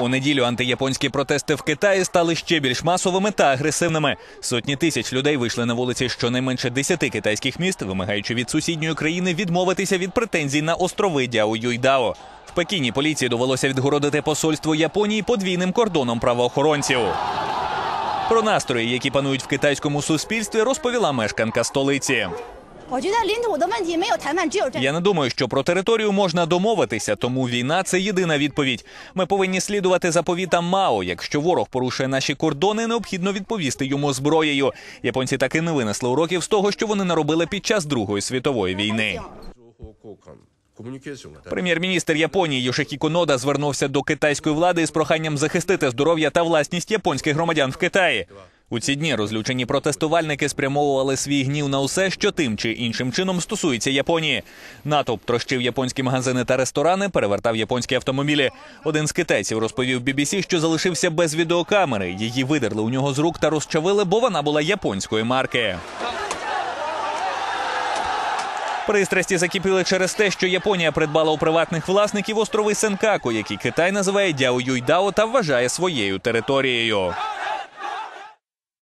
У неділю антияпонські протести в Китаї стали ще більш масовими та агресивними. Сотні тисяч людей вийшли на вулиці щонайменше десяти китайських міст, вимагаючи від сусідньої країни відмовитися від претензій на острови Дяо Юйдао. В Пекіні поліції довелося відгородити посольство Японії подвійним кордоном правоохоронців. Про настрої, які панують в китайському суспільстві, розповіла мешканка столиці. Я не думаю, що про територію можна домовитися, тому війна це єдина відповідь. Ми повинні слідувати заповітам Мао. Якщо ворог порушує наші кордони, необхідно відповісти йому зброєю. Японці таки не винесли уроків з того, що вони наробили під час Другої світової війни. Прем'єр-міністр Японії Йошикі Конода звернувся до китайської влади з проханням захистити здоров'я та власність японських громадян в Китаї. У ці дні розлючені протестувальники спрямовували свій гнів на усе, що тим чи іншим чином стосується Японії. Натовп трощив японські магазини та ресторани, перевертав японські автомобілі. Один з китайців розповів BBC, що залишився без відеокамери. Її видерли у нього з рук та розчавили, бо вона була японської марки. Пристрасті закипіли через те, що Японія придбала у приватних власників острови Сенкаку, які Китай називає Дяо Юйдао та вважає своєю територією.